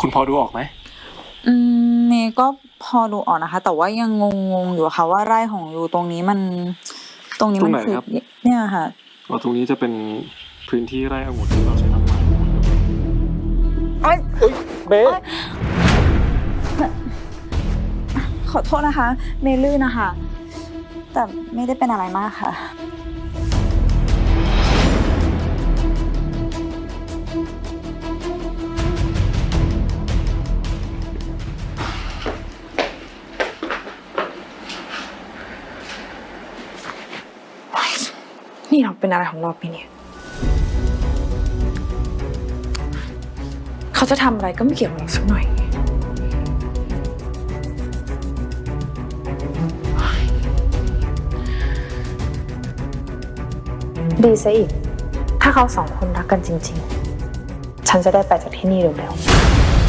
คุณพอดูออกไหมอืมเมย์ก็พอดูออกนะคะ แต่ว่ายังงงๆอยู่ค่ะว่าไร่ของยูตรงนี้มัน ตรงนี้มันคือเนี่ยค่ะอ๋อตรงนี้จะเป็นพื้นที่ไร่องุ่นที่เราใช้ทำไม้เอ้ยเบ๊ขอโทษนะคะ เมย์ลื่นนะคะ แต่ไม่ได้เป็นอะไรมากค่ะ นี่เราเป็นอะไรของเราไปเนี่ย เขาจะทำอะไรก็ไม่เกี่ยวกับเราสักหน่อย ดีซะอีก ถ้าเขาสองคนรักกันจริง ๆ ฉันจะได้ไปจากที่นี่เร็วๆ